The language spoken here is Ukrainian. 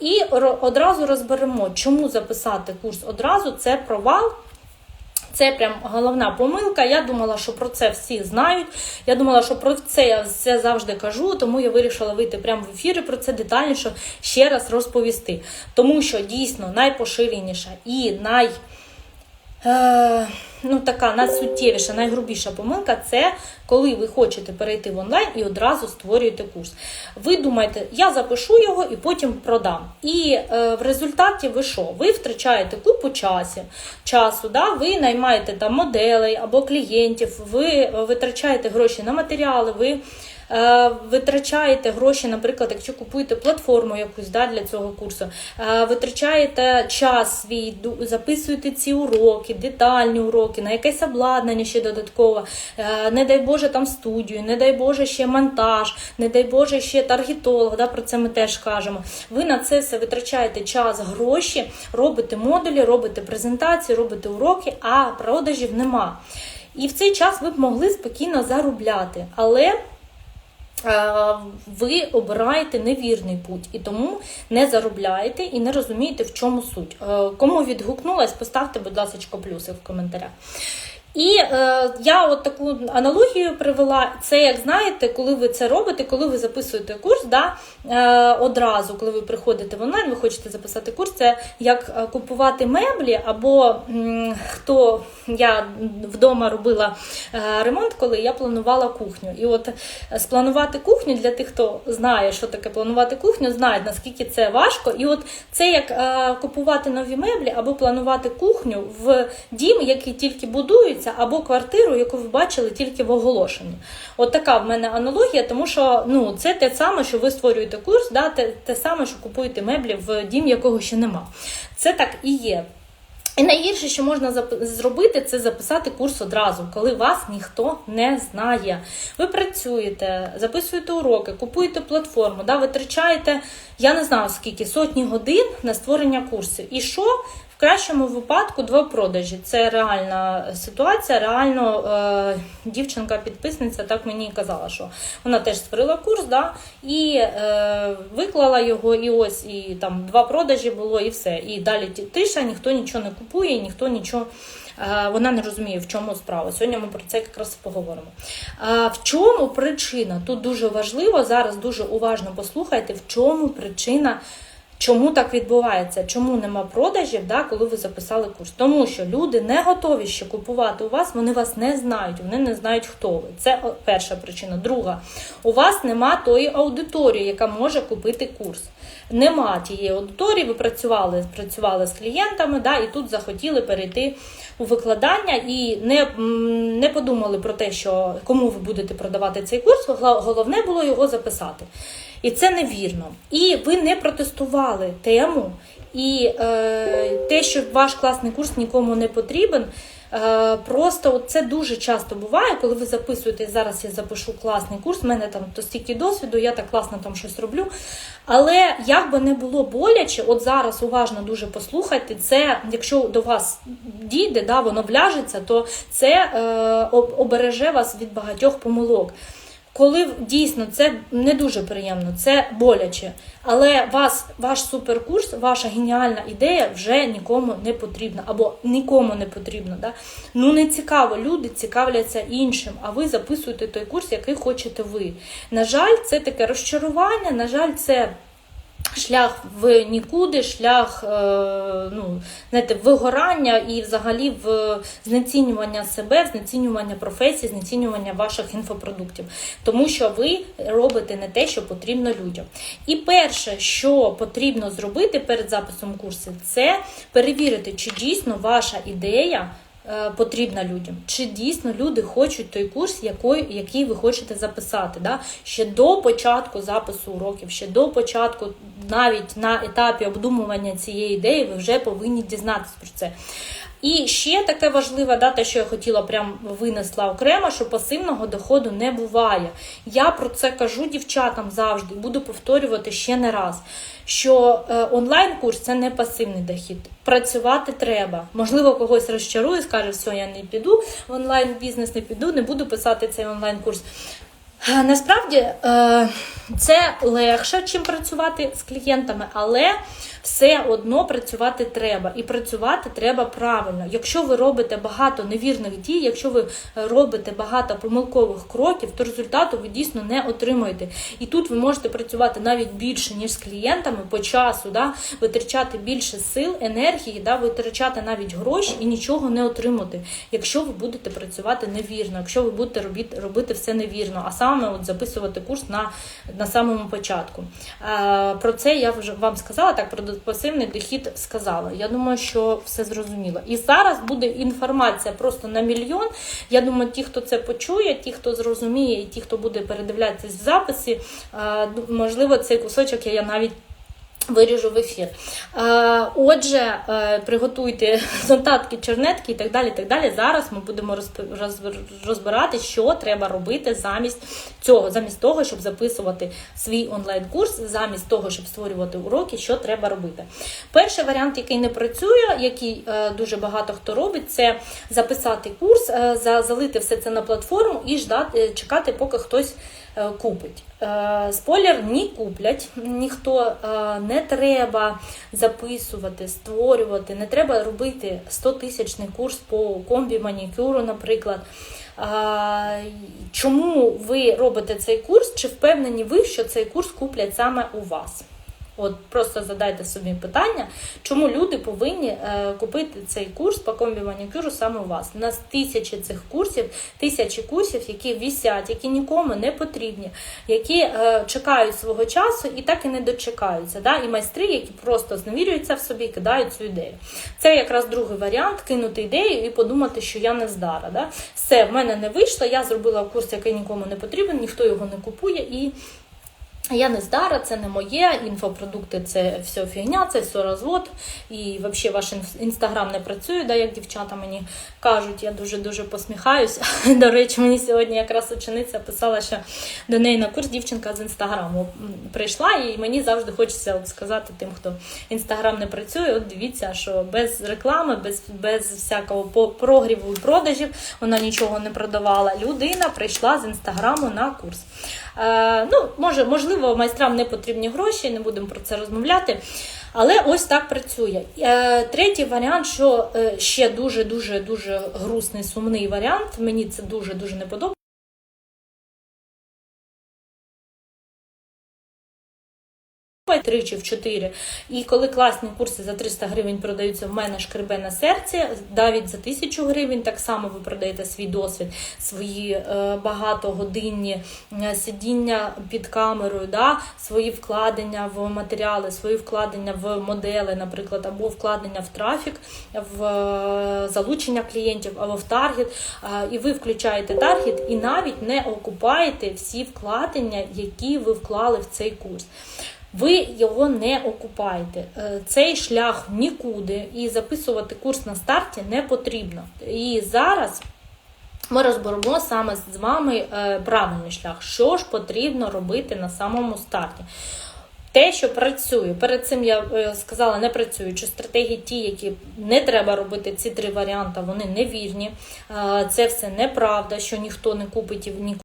і одразу розберемо, чому записати курс одразу це провал. Це прям головна помилка. Я думала, що про це всі знають. Я думала, що про це я все завжди кажу, тому я вирішила вийти прямо в ефір і про це детальніше ще раз розповісти. Тому що дійсно найпоширеніша і най. Е, ну, така найсуттєвіша, найгрубіша помилка це коли ви хочете перейти в онлайн і одразу створюєте курс. Ви думаєте, я запишу його і потім продам. І е, в результаті ви що? Ви втрачаєте купу часу, часу да? ви наймаєте там моделей або клієнтів, ви е, витрачаєте гроші на матеріали, ви витрачаєте гроші, наприклад, якщо купуєте платформу якусь да, для цього курсу, е, витрачаєте час свій, записуєте ці уроки, детальні уроки, на якесь обладнання ще додатково, е, не дай Боже там студію, не дай Боже ще монтаж, не дай Боже ще таргетолог, да, про це ми теж кажемо. Ви на це все витрачаєте час, гроші, робите модулі, робите презентації, робите уроки, а продажів нема. І в цей час ви б могли спокійно заробляти. Але е, ви обираєте невірний путь і тому не заробляєте і не розумієте, в чому суть. Е, Кому відгукнулась, поставте, будь ласка, плюси в коментарях. І е, я от таку аналогію привела. Це як знаєте, коли ви це робите, коли ви записуєте курс, да, е, одразу, коли ви приходите в онлайн, ви хочете записати курс, це як е, купувати меблі, або м, хто я вдома робила е, ремонт, коли я планувала кухню. І от е, спланувати кухню для тих, хто знає, що таке планувати кухню, знають наскільки це важко. І от це як е, купувати нові меблі або планувати кухню в дім, який тільки будується, або квартиру, яку ви бачили тільки в оголошенні. От така в мене аналогія, тому що ну це те саме, що ви створюєте курс, да, те, те саме, що купуєте меблі в дім, якого ще нема. Це так і є. І найгірше, що можна зробити, це записати курс одразу, коли вас ніхто не знає. Ви працюєте, записуєте уроки, купуєте платформу, да, витрачаєте, я не знаю скільки, сотні годин на створення курсів. І що? В кращому випадку два продажі. Це реальна ситуація. Реально е, дівчинка-підписниця так мені і казала, що вона теж створила курс, да, і е, виклала його, і ось і там два продажі було, і все. І далі тиша, ніхто нічого не купує, ніхто нічого. е, Вона не розуміє, в чому справа. Сьогодні ми про це якраз поговоримо. В чому причина? Тут дуже важливо зараз дуже уважно послухайте, в чому причина Чому так відбувається? Чому нема продажів, да, коли ви записали курс? Тому що люди не готові ще купувати у вас, вони вас не знають, вони не знають, хто ви. Це перша причина. Друга, у вас нема тої аудиторії, яка може купити курс. Нема тієї аудиторії, ви працювали, працювали з клієнтами, да, і тут захотіли перейти у викладання і не, не подумали про те, що кому ви будете продавати цей курс. Головне було його записати. І це невірно. І ви не протестували тему, і е, те, що ваш класний курс нікому не потрібен. Е, просто от це дуже часто буває, коли ви записуєте, зараз я запишу класний курс, в мене там то стільки досвіду, я так класно там щось роблю. Але як би не було боляче, от зараз уважно дуже послухайте, це якщо до вас дійде, да, воно вляжеться, то це е, обереже вас від багатьох помилок. Коли дійсно це не дуже приємно, це боляче. Але вас, ваш суперкурс, ваша геніальна ідея вже нікому не потрібна або нікому не потрібна. Да? Ну не цікаво, люди цікавляться іншим, а ви записуєте той курс, який хочете ви. На жаль, це таке розчарування, на жаль, це. Шлях в нікуди, шлях е, ну, знаєте, вигорання і взагалі в знецінювання себе, знецінювання професії, знецінювання ваших інфопродуктів, тому що ви робите не те, що потрібно людям. І перше, що потрібно зробити перед записом курсу, це перевірити, чи дійсно ваша ідея потрібна людям. Чи дійсно люди хочуть той курс, який, який ви хочете записати? Да? Ще до початку запису уроків, ще до початку, навіть на етапі обдумування цієї ідеї, ви вже повинні дізнатися про це. І ще таке важливе, да, те, що я хотіла прям винесла окремо, що пасивного доходу не буває. Я про це кажу дівчатам завжди, буду повторювати ще не раз. Що е, онлайн-курс це не пасивний дохід. Працювати треба. Можливо, когось розчарую, скаже, все, я не піду в онлайн-бізнес, не піду, не буду писати цей онлайн-курс. Насправді е, це легше, чим працювати з клієнтами, але все одно працювати треба. І працювати треба правильно. Якщо ви робите багато невірних дій, якщо ви робите багато помилкових кроків, то результату ви дійсно не отримуєте. І тут ви можете працювати навіть більше, ніж з клієнтами по часу, да? витрачати більше сил, енергії, да? витрачати навіть гроші і нічого не отримати, якщо ви будете працювати невірно, якщо ви будете робити, все невірно, а саме от записувати курс на, на самому початку. Е, про це я вже вам сказала, так про пасивний дохід сказала. Я думаю, що все зрозуміло. І зараз буде інформація просто на мільйон. Я думаю, ті, хто це почує, ті, хто зрозуміє, і ті, хто буде передивлятися в записі, можливо, цей кусочок я навіть. Виріжу в ефір. Е, Отже, е, приготуйте нотатки, чернетки і так далі. так далі. Зараз ми будемо розбирати, що треба робити замість цього, замість того, щоб записувати свій онлайн-курс, замість того, щоб створювати уроки, що треба робити. Перший варіант, який не працює, який е, дуже багато хто робить, це записати курс, залити все це на платформу і чекати, поки хтось купить. Е, Спойлер не куплять ніхто. Е, Не треба записувати, створювати, не треба робити 100-тисячний курс по комбі манікюру, наприклад. Чому ви робите цей курс? Чи впевнені ви, що цей курс куплять саме у вас? От просто задайте собі питання, чому люди повинні е, купити цей курс по комбі манікюру саме у вас. У нас тисячі цих курсів, тисячі курсів, які вісять, які нікому не потрібні, які е, чекають свого часу і так і не дочекаються. Да? І майстри, які просто зневірюються в собі кидають цю ідею. Це якраз другий варіант кинути ідею і подумати, що я не здара. Да? Все, в мене не вийшло, я зробила курс, який нікому не потрібен, ніхто його не купує. і я не здара, це не моє, інфопродукти це все фігня, це все розвод. І взагалі ваш інстаграм не працює, да, як дівчата мені кажуть. Я дуже-дуже посміхаюсь. До речі, мені сьогодні якраз учениця писала, що до неї на курс дівчинка з інстаграму прийшла, і мені завжди хочеться от сказати тим, хто інстаграм не працює. От дивіться, що без реклами, без, без всякого прогріву і продажів вона нічого не продавала. Людина прийшла з інстаграму на курс. Е, ну, може, можливо, майстрам не потрібні гроші, не будемо про це розмовляти. Але ось так працює. Е, третій варіант, що е, ще дуже дуже грустний, сумний варіант. Мені це дуже дуже не подобається. Тричі в чотири. І коли класні курси за 300 гривень продаються в мене шкребе на серці, навіть за 1000 гривень так само ви продаєте свій досвід, свої е, багатогодинні е, сидіння під камерою, да, свої вкладення в матеріали, свої вкладення в модели, наприклад, або вкладення в трафік, в е, залучення клієнтів, або в таргет. І ви включаєте таргет і навіть не окупаєте всі вкладення, які ви вклали в цей курс. Ви його не окупаєте. Е, Цей шлях нікуди, і записувати курс на старті не потрібно. І зараз ми розберемо саме з вами е, правильний шлях, що ж потрібно робити на самому старті. Те, що працює, перед цим я е, сказала, не працюючи стратегії, ті, які не треба робити, ці три варіанти, вони невірні. Це все неправда, що ніхто не купить і ні